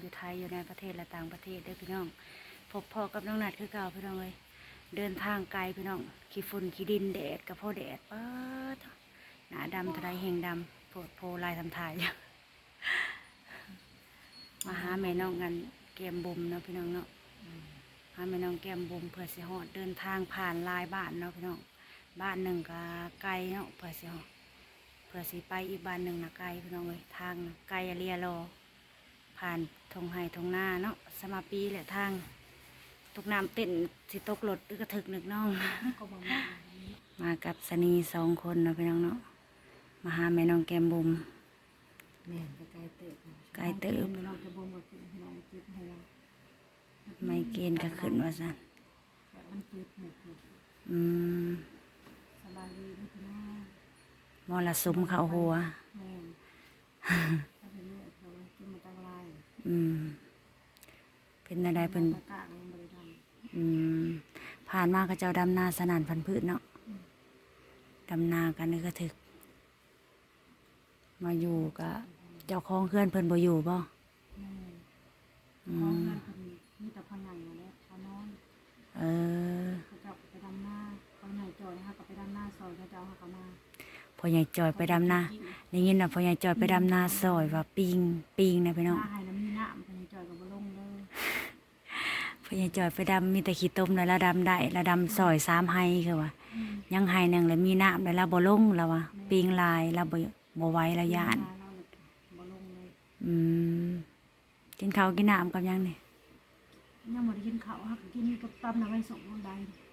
อยู่ไทยอยู่ในประเทศและต่างประเทศเด้อพี่น้องพบพ่อกับน้องนัดคือเก่าพี่น้องเลยเดินทางไกลพี่น้องขี้ฝุ่นขี้ดินแดดกับพ่อแดดเปิดหนาดำทลายแหงดำโผดโพลายทำถ่ายมาหาแม่น้องกันแกมบุมเนาะพี่น้องเนาะหาแม่น้องแกมบุมเพื่อเสิฮอดเดินทางผ่านลายบ้านเนาะพี่น้องบ้านหนึ่งก็ไกลเนาะเพื่อเสิฮอดเพื่อสิไปอีกบ้านหนึ่งนะไกลพี่น้องเลยทางไกลอะเรียรอ ผ่านทงไห้ทงหน้าเนาะสมาปีแหละทางตกน้ำเต้นสิตกรถหรือกระถึกหนึกน้องก็บอกว่ามากับสนีสองคนเนาะพี่น้องเนาะมาหาแม่น้องแก้มบุมแม่นไปไกลเติบไกลเติบน้องจะบ่มกับน้องเจ็บหัวไม่เกณฑ์ก็ขึ้นว่าสันแต่มันเจ็บหมดเลยอืมสบายดีนะพี่น้องมรสุมเข้าหัว อืม เป็นอะไรเป็นตะกร้ายังบริดันอืม ผ่านมาก็เจ้าดำนาสนานพันธุ์พืชเนาะดำนากันนึกก็ถึก มาอยู่กับเจ้าของเพื่อนเพิ่นบ่อยู่บ่แม่นอืท้องมนั่นคนนี้มีแต่พ่อใหญ่มาแล้วพ่อนอนเออเขาเจ้าไปดำหน้าพ่อใหญ่จอยนะคะก็ไปดำหน้าซอยเขาเจ้าเขาก็มาพ่อใหญ่จอยไปดำนาได้ยินว่าพ่อใหญ่จอยไปดำนาซอยว่าปิงปิงนะพี่น้อง จอยไปดำมีแต่ขี้ต้มแล้วละดำได้ละดำซอยสามไฮคือว่าอืมยังไฮหนึ่งแล้วมีน้ำแล้วละบ่ลงแล้วว่าปิงลายแล้วบ่บ่ไหวแล้วย่านเราเลยบ่ลงเลยอืมกินข้าวกินน้ำกับยังนี่ยังบ่ได้กินข้าวครับกินกับตำน้ำไม้ส่งลงใด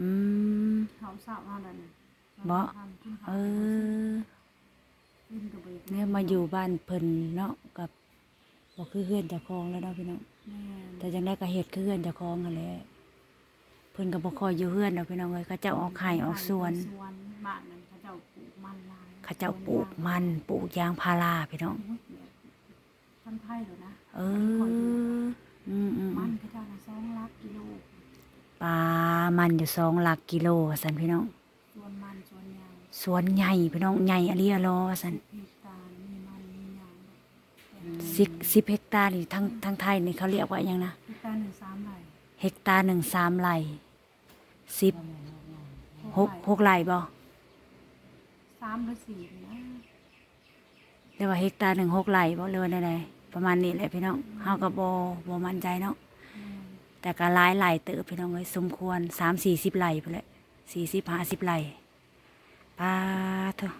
อืมข้าวสาวมาแล้วนี่บ่กินข้าวเออกินกับบ่ได้เนี่ยมาอยู่บ้านเพิ่นเนาะกับบ่คือเฮือนเจ้าของแล้วเนาะพี่น้อง แม่นแต่จังได้ก็เฮ็ดคือเฮือนเจ้าของนั่นแหละเพิ่นก็บ่ค่อยอยู่เฮือนดอกพี่น้องเอ้ยเขาเจ้าออกไข่ออกสวนสวนบ้านนั้นเขาเจ้าปลูกมันลายเขาเจ้าปลูกมันปลูกยางพาราพี่น้อง โอ้ยแบบท่านไทยเหรอนะเออ อืมอืมมันเขาเจ้าน่ะสองลักกิโลปลามันอยู่สองหลักกิโลสันพี่น้อง ส่วนมันส่วนยางสวนใหญ่พี่น้องใหญ่อะเรียรอสันมีตาลมีมันมียาง สิบสิบเฮกตาร์นี่ทั้งทั้งไทยนี่เขาเรียกว่าหยังนะมีตาลหนึ่งสามไร่เฮกตาร์หนึ่งสามไร่สิบหกหกไร่บ่สามหรือสี่นะเรียกว่าเฮกตาร์หนึ่งหกไร่บ่เรือว่าใดๆประมาณนี้แหละพี่น้องเฮาก็บ่บ่มั่นใจเนาะแม่นแต่ก็หลายไร่เติบพี่น้องเอ้ยสมควรสามสี่สิบไร่ไปแหละสี่สิบห้าสิบไร่ปาเถอะ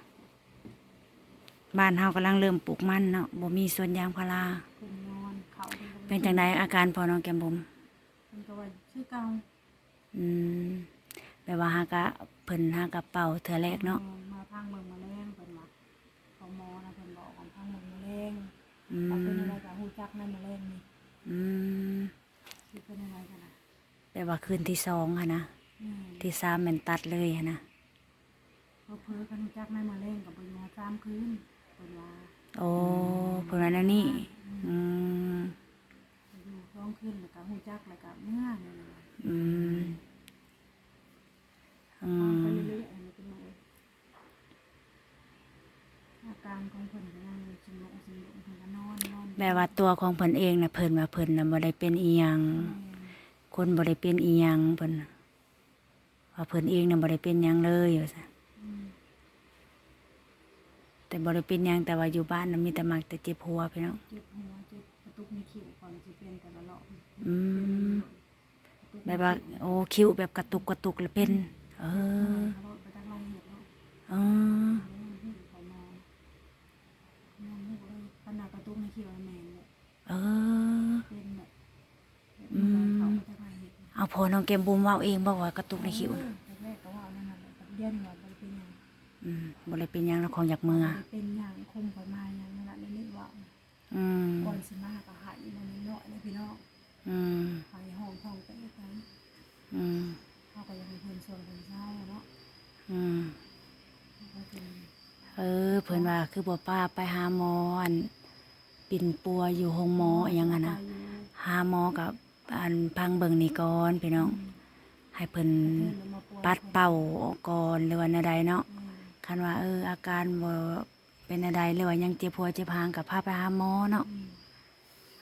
บ้านเฮากำลังเริ่มปลูกมันเนาะบ่มีสวนยางพาราเป็นนอนเขาเป็นจังไดอาการพอน้องแก้มบุ๋มเป็นกว่าชื่อเก่าอืมแปลว่าหากะเพิ่นหากะเป่าเถื่อแรกเนาะมาพังเมืองมาแรงเพิ่นว่าเขาหมอนะเพิ่นบอกว่าพังเมืองมาแรงอืเอามเป็นอะไรกับหูจักนั่นมาแรงนี่อืมสิเป็นอะไรกันนะแปลว่าคืนที่สองอะนะอืมที่สามแมันตัดเลยอะนะเขาเพิ่นกันหูจักนั่นมาแรงกับปริญญาสามคืนเพิ่นว่า โอ้เพิ่นว่าแนวนี้อืมอยู่สองคืนแล้วก็หูจักแล้วก็เมื่อนี่นะอืมอืฟังไปมเรื่อยๆอันนี้เป็นไงอาการของเพิ่นก็ยังสมองสมองเพิ่นก็นอนนอนแปลว่าตัวของเพิ่นเองน่ะเพิ่นว่าเพิ่นน่ะบ่ได้เป็นอีหยังอืมคนบ่ได้เป็นอีหยังเพิ่นน่ะว่าเพิ่นเองน่ะบ่ได้เป็นหยังเลยว่าซั่นอืม แต่บ่ได้เป็นหยังแต่ว่าอยู่บ้านน่ะมีแต่มักแต่เจ็บหัวพี่น้อง เจ็บหัวเจ็บกระตุกในคิ้วก่อนสิเป็นแต่ละรอบอืม แบบว่า โอ้คิ้วแบบกระตุกกระตุกแล้วเป็น เออไปตั้งไรเห็ดเนาะเออเขามองมองหูเลยขนาดกระตุกในคิ้วแมนเลยเออ เป็นแบบอืมเขาไปตั้งไรเห็ดเอาพอน้องเกมบุมเว่าเองบอกว่ากระตุกในคิ้วเอน่ะ ได้เป็นหยังแล้วของอยากเมื่อไปเป็นอย่างคมไปมาอย่างนั่นแหละในนี้ว่าอืมก่อนสิมาก็หายมันนิดหน่อยเลยพี่น้องอืมหายห้องท้องไปไปอืมเขาก็ยังเป็นคนส่วนคนเศร้าเนาะอืมก็เป็นเออ เพิ่นว่าคือบ่ป้าไปหาหมออันปิ่นปัวอยู่ห้องหมออหยังอะนะไปอยู่หาหมอกับอันพังเบิ่งนี่ก่อนพี่น้อง ให้เพิ่นเพิ่นมาป่วยปัดเป่าออกก่อนหรือว่าแนวใดเนาะอืม คันว่าเออ อาการบ่เป็นอะไรหรือว่ายังเจ็บหัวเจ็บหางกับพาไปหาหมอเนาะอืม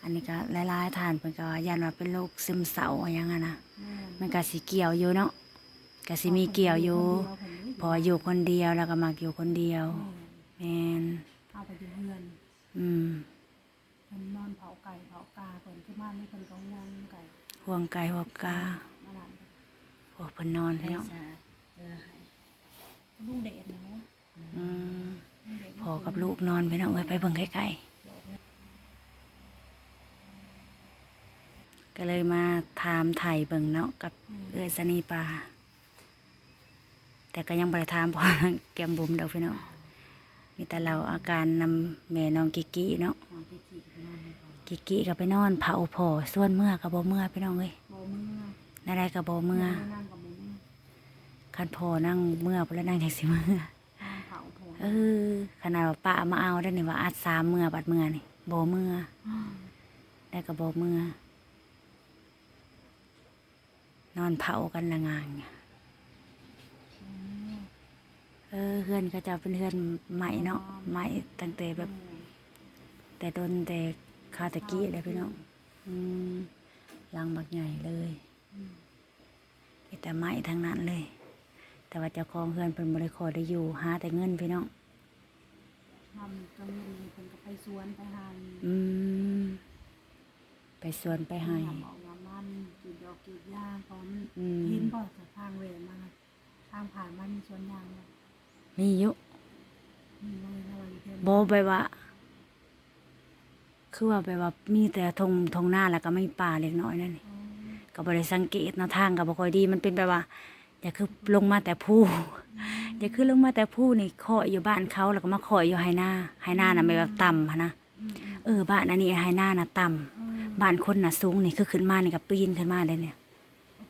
อันนี้ก็หลายๆท่านเพิ่นก็ว่ายันว่าเป็นโรคซึมเศร้าอหยังอะนะแม่มันก็สิเกี่ยวอยู่เนาะก็สิมีเกี่ยวอยู่เพออยู่คนเดียวแล้วก็มักอยู่คนเดียวแม่แม่นเอาไปอยู่เฮือนอืมเพิ่นนอนเผาไก่เผากาเพิ่นที่บ้านนี่เพิ่นก็ห่วงไก่ห่วงไก่ห่วงกามาหลานพวกเพิ่นนอนพี่น้อง ลูกเด็กนะอืมลูกเด็กพอกับลูกนอนพี่น้องเอ้ยไปเบิ่งใกล้ๆก็เลยมาถามไถ่เบิ่งเนาะกับอืมเอื้อยสนีปลาแต่ก็ยังบ่ได้ถามพอแก้มบุ๋มดอกพี่น้องมีแต่เราอาการนำแม่น้องกิกกี้เนาะของที่จีบนอนให้เขากิกกี้ก็ไปนอนเผาพอส่วนเมื่อกับบ่เมื่อพี่น้องเอ้ยบ่เมื่อ นาได้กับบ่เมื่อ นั่งกับบ่เมื่อ คันพอนั่งเมื่อพุ่นแล้วนั่งจังสิเมื่อนั่งเผาโผล่เออขนาดว่าป้ามาเอาได้นี่ว่าอัดสามเมื่อบัดเมื่อนี่บ่เมื่อได้กับบ่เมื่อนอนเผากันละงางเนี่ยเออเฮือนก็จะเป็นเฮือนใหม่เนาะใหม่ตั้งแต่แบบ แต่โดนแต่คาตะกี้เลยพี่น้องอืมหลังบักใหญ่เลยมีแต่ไม้ทั้งนั้นเลย แต่ว่าเจ้าของเฮือนเป็นบริขอได้อยู่หาแต่เงินพี่น้องทำจนมีเพิ่นก็ไปสวนไปหาอืมไปสวนไปให้หาบอกว่ามันกีดดอกกีดยางพร้อมอืมเห็นบ่จากทางเวรมาทางผ่านมันมีสวนยางบ่มีอยู่มีเลยนะว่าอยู่เพิ่นโบไปว่าคือว่าไปว่ามีแต่ทงทงหน้าแล้วก็ไม่ป่าเล็กน้อยนั่นนี่อ๋อก็บริสังเกตแนวทางก็บ่ค่อยดีมันเป็นแบบว่า อย่าคือลงมาแต่ผู้อย่าคือลงมาแต่ผู้นี่คอยอยู่บ้านเขาแล้วก็มาคอยอยู่ไฮนาไฮนาน่ะไม่แบบต่ำหั้นนะอืมอืมเออบ้านอันนี้ไฮนาน่ะต่ำเออบ้านคนน่ะสูงนี่คือขึ้นมานี่ก็ปีนขึ้นมาเลยเนี่ย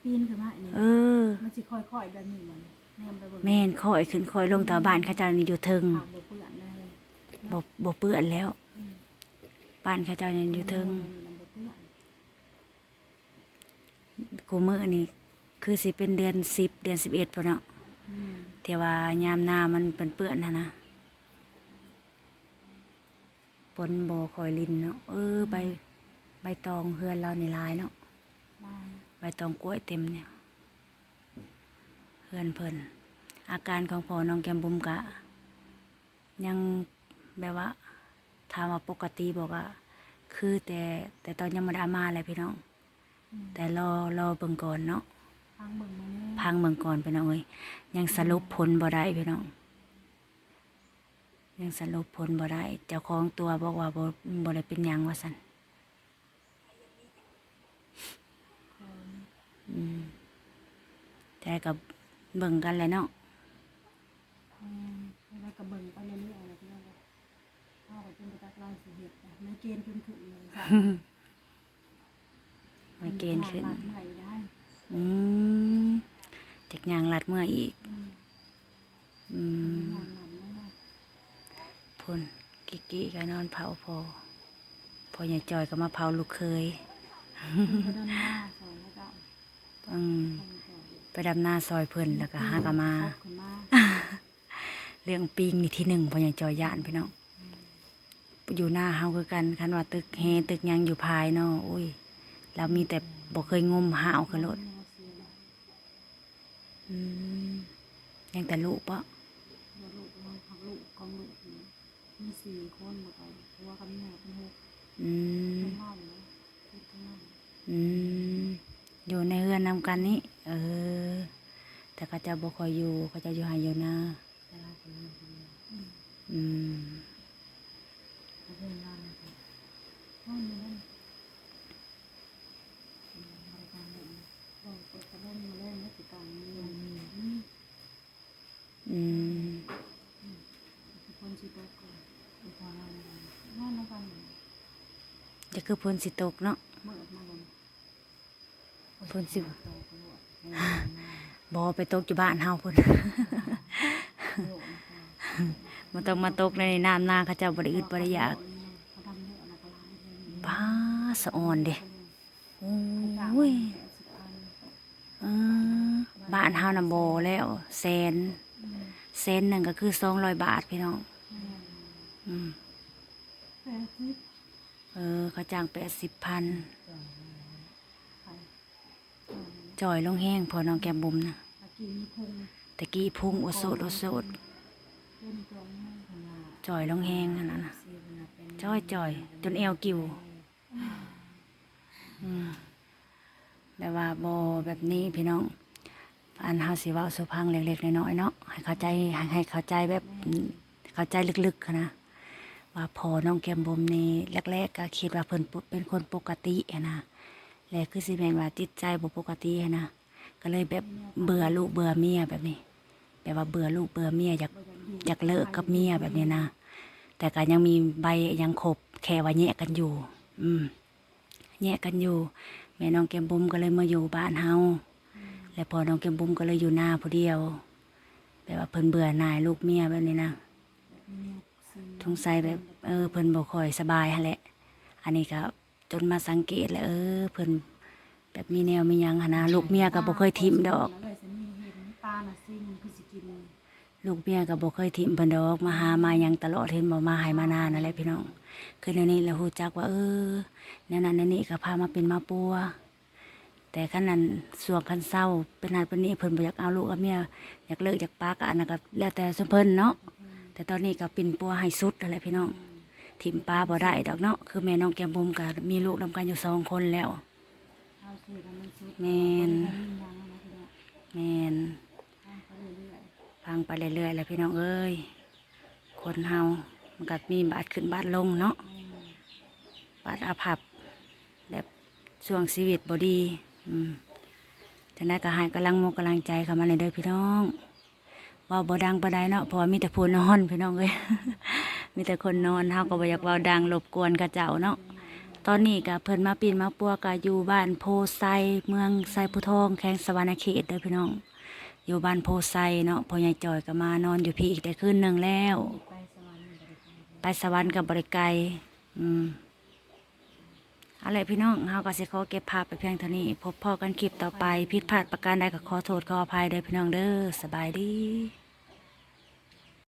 ปีนขึ้นมาอันนี้เออมันสิค่อยๆแบบนี้มันแนมไปเบิ่งแม่นคอยขึ้นคอยลงแต่ว่าบ้านเขาเจ้านี่อยู่เทิงถามบ่เปื้อนเลยบ่บ่เปื้อนแล้วอืมบ้านเขาเจ้านี่อยู่เทิงมันบ่เปื้อนกูมื้อนี่ คือสิเป็นเดือน10เดือน11พุ่นเนาะอืมแต่ว่ายามหน้ามันเป็นเปื้อนนะนะปนบ่คอยลินเนาะเออใบใบตองเฮือนเรานี่หลายเนาะได้ใบตองกล้วยเต็มเนี่ยเพื่อนเพิ่นอาการของพ่อน้องแกมบุมกะ ยังแบบว่าถามว่าปกติบอกว่าคือแต่แต่ตอนยังไม่ได้เอามาเลยพี่น้องอืมแต่รอรอเบิ่งก่อนเนาะ ทางเบิ่งมาแน่พังเบิ่งก่อนพี่น้องเอ้ยยังสรุปผลบ่ได้พี่น้องยังสรุปผลบ่ได้เจ้าของตัวบอกว่าบ่บ่ได้เป็นหยังว่าซั่นเอออืมแต่กับเบิ่งกันแหล้วเนาะอืมแล้วก็เบิ่งไปเรื่อยๆอะไรที่ว่าเข้าไปจนกระทั่งเราสิเฮ็ดนะมันเกณฑ์ขึ้นขึ้นเลยจ้ะไม่เกณฑ์ขึ้น หาหลักใหม่ได้ อืมจากยางลัดเมื่ ออีกอืมอืมหาหลักไม่ได้พุ่นกิกกี้ก็นอนเผาพอพอใหญ่จอยก็มาเผาลูกเคยก็ด้านหน้าสองแล้วก็อืมทำก่อนไปดำนาซอยเพิ่นแล้วก็หากนมาครบขึ้นมาเรื่องปิงนี่ที่หนึ่งพอใหญ่จอยย่านพี่น้องอยู่หน้าเฮาคือกันคันว่าตึกเฮตึกหยังอยู่ภายเนาะอุ้ยเรามีแต่บ่เคยงมหาวขึ้นรถเอาเสียแล้วอืม ยังแต่ลูกปะลูกเราพักลูกของลูกมีสี่คนหมดเลยหัวกับแม่เป็นหกอืมเป็นเล่าเลยคิดทั้งนั้นอืมอยู่ในเฮือนนำกันนี่เออ แต่ก็จะบ่คอยอยู่ก็จะอยู่หายอยู่นะอืม อืม เขาเป็นงานอะไรห้องนี้นั่นอืมบริการเนี่ยบอกเปิดกระเล่นมาเล่นนักกิจการเงินอืม อืม ทุกคนชิโตะก่อนอุทธรณ์อะไรนอนแล้วกัน จะ คือพ้นสิตกเนาะเมื่อมาลงพ้นสิโตตลอดให้บอไปตกอยู่บ้านเฮาพุ่นโลกนะคะมันต้องมาตกในน้ำนาเขาเจ้าบริอึดบริยากเขาทำเยอะนะก็ร้ายเลยบ้าสะออนเด้โอ้ยเออบ้านเฮานำโบแล้วแสนแสนหนึ่งก็คือสองร้อยบาทพี่น้อง อืมแปดสิบ เออเขาจ้างแปดสิบพันไข่จ่อยลงแห้งพอน้องแก้มบุ๋มนะตะกี้พุงตะกี้พุ่งโอโซดโอโซดเล่นจองมากขนาดจ่อยลงแห้งอันนั้นนะจ้อยจ่อยจนเอวกิ่วอืมแต่ว่าโบแบบนี้พี่น้อง อันเฮาสิเว้าสุพังเล็กๆน้อยๆเนาะให้เข้าใจให้ให้เข้าใจแบบเข้าใจลึกๆหั้นนะ ว่าพอน้องแก้มบุ๋มนี่แรกๆก็คิดว่าเพิ่นเป็นคนปกติหั้นะแล้วคือสิแม่นว่าจิตใจบ่ปกติหั้นะก็เลยแบบเบื่อลูกเบื่อเมียแบบนี้แบบว่าเบื่อลูกเบื่อเมียอยากอยากอยากเลิกกับเมียแบบนี้นะแต่ก็ยังมีใบยังคบแค่ว่าแยกกันอยู่ อืมแยกกันอยู่ แม่น้องแก้มบุมก็เลยมาอยู่บ้านเฮาแล้วพอน้องแก้มบุมก็เลยอยู่หน้าผู้เดียวแบบว่าเพิ่นเบื่อหน่ายลูกเมียแบบนี้นะ สงสัยแบบเออเพิ่นบ่ค่อยสบายหั่นแหละ อันนี้ก็จนมาสังเกตแล้วเออเพิ่นแบบมีแนวมีหยังหันนะลูกเมียก็บ่เคยทิมดอก แล้วเลยสนี่เห็นตาน่ะซิ่งคือสิกินลูกเมียก็บ่เคยถิ่มเพิ่นดอกมาหามาหยังตลอดเห็นบ่มาให้มานานนั่นแหละพี่น้อง คือในนี้เราฮู้จักว่า เออแนวนั้นแนวนี้ก็พามาเป็นมาปัว แต่คันนั้นส่วงคันเศร้าเป็นนั้นเป็นนี้เพิ่นบ่อยากเอาลูกเอาเมียอยากเลิกอยากปากอันนั้นก็แล้วแต่สมเพิ่นเนาะ แต่ตอนนี้ก็เป็นปัวให้สุดนั่นแหละพี่น้องถิ่มปลาบ่ได้ดอกเนาะคือแม่น้องแก้มบุ๋มก็มีลูกนำกันอยู่สองคนแล้วข้าวเสร็จแล้วมันสุดแม่นบ่ได้มีหยังนะพี่น้องแม่นทำไปเรื่อยพังไปเรื่อยๆแหล้วพี่น้องเอ้ยคนเฮามันก็มีบาดขึ้นบาดลงเนาะๆแม่นบาดอาภัพแบบช่วงชีวิตบดีอืมจังได้ก็ให้กำลังโมกำลังใจเข้ามาเลยเด้อพี่น้องเว่าบ่ดังบ่ได้เนาะเพราะว่ามีแต่ผู้นอนพี่น้องเอ้ย มีแต่คนนอนเฮาก็บ่อยากเว้าดังรบกวนกระเจ้าเนาะ ตอนนี้ก็เพิ่นมาปีนมาปัวก็อยู่บ้านโพไซเมืองไซผู้ทองแข้งสวรรณเขตเด้อพี่น้อง อยู่บ้านโพไซเนาะพ่อใหญ่จอยก็มานอนอยู่พี่อีกแต่คืนหนึงแล้ว ไปสวรรค์กับบริไกลอืม เอาละพี่น้องเฮาก็สิขอเก็บภาพไปเพียงเท่านี้ พบพ่อกันคลิปต่อไป ผิดพลาดประการใดก็ขอโทษขออภัยเด้อพี่น้องเด้อสบายดี